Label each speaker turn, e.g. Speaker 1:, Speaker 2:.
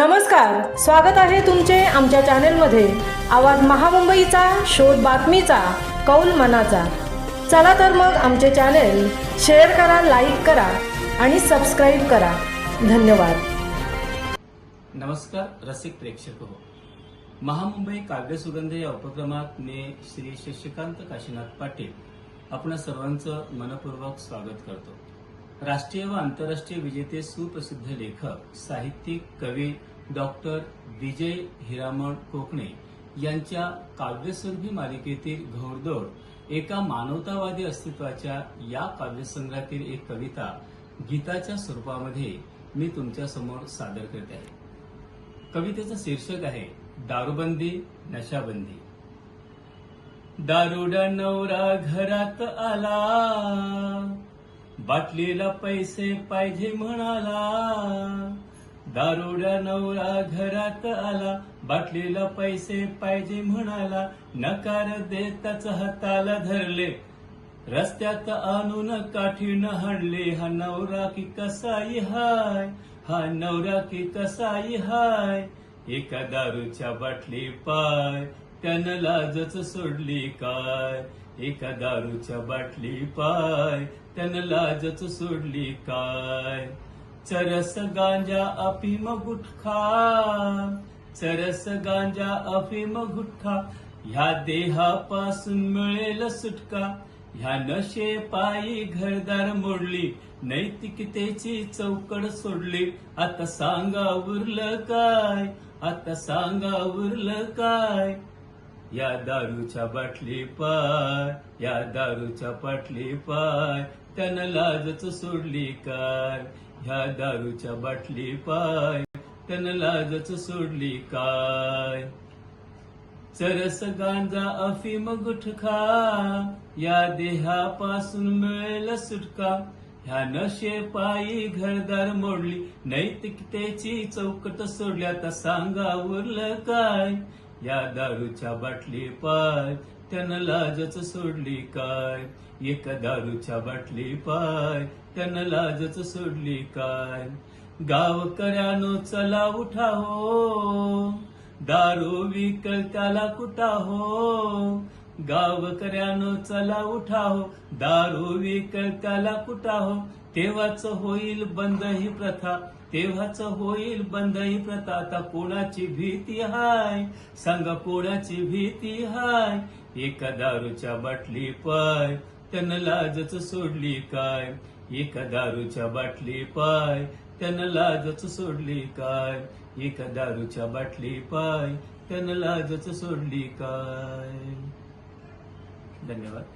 Speaker 1: नमस्कार स्वागत आहे तुमचे आमच्या चॅनेलमध्ये. आवाज महामुंबईचा शोध बातमीचा कौल मनाचा. चला तर मग आमचे चॅनेल शेअर करा लाईक करा आणि सबस्क्राईब करा. धन्यवाद.
Speaker 2: नमस्कार रसिक प्रेक्षक हो. महामुंबई काव्य सुगंध या उपक्रमात मी श्री शशिकांत काशीनाथ पाटील आपण सर्वांचं मनपूर्वक स्वागत करतो. राष्ट्रीय व आंतरराष्ट्रीय विजेते सुप्रसिद्ध लेखक साहित्यिक कवी डॉक्टर विजय हिरामण कोकणे यांच्या काव्यसंधी मालिकेतील घोडदौड एका मानवतावादी अस्तित्वाच्या या काव्यसंग्रहातील एक कविता गीताच्या स्वरूपामध्ये मी तुमच्यासमोर सादर करते आहे. कवितेचं शीर्षक आहे दारूबंदी नशाबंदी. दारुडा नवरा घरात आला बाटलीला पैसे पाहिजे म्हणाला दारुड्या नवरा घरात आला बाटलीला पैसे पाहिजे म्हणाला नकार देताच हाताला धरले. रस्त्यात आणून काठीनं हाणले हा नवरा की कसाई हाय हा नवरा की कसाई हाय. एका दारूच्या बाटली पाय त्यानं लाजच सोडली काय? एका दारूच्या बाटली पाय त्यानं लाजच सोडली काय? चरस गांजा अफीम गुटखा चरस गांजा अफीम गुटखा ह्या देहापासून मिळेल सुटका ह्या नशे पायी घरदार मोडली नैतिकतेची चौकड सोडली. आता सांगा उरलं काय? आता सांगा उरलं काय? या दारूच्या बाटली पाय या दारूच्या बाटली पाय त्यानं लाजच सोडली काय? ह्या दारूच्या बाटली पाय त्यानं लाजच सोडली काय? चरस गांजा अफीम गुटखा या देहापासून मिळेल सुटका. ह्या नशे पायी घरदार मोडली नैतिकतेची चौकट सोडली. आता सांगा उरलं काय? या दारूच्या बाटली पाय त्यानं लाजच सोडली काय? एक दारूच्या बाटली पाय त्यानं लाजच सोडली काय? गावकऱ्यानो चला उठा हो दारू विकल त्याला कुठा हो? गावकऱ्यानो चला उठाहो दारू विकल त्याला तेव्हाच होईल बंद ही प्रथा तेव्हाच होईल बंद ही प्रथा. आता कोणाची भीती हाय सांगा कोणाची भीती हाय. एका दारूच्या बाटली पाय त्यानं लाजच सोडली काय? एका दारूच्या बाटली पाय त्यानं लाजच सोडली काय? एका दारूच्या बाटली पाय त्यानं लाजच सोडली काय? धन्यवाद.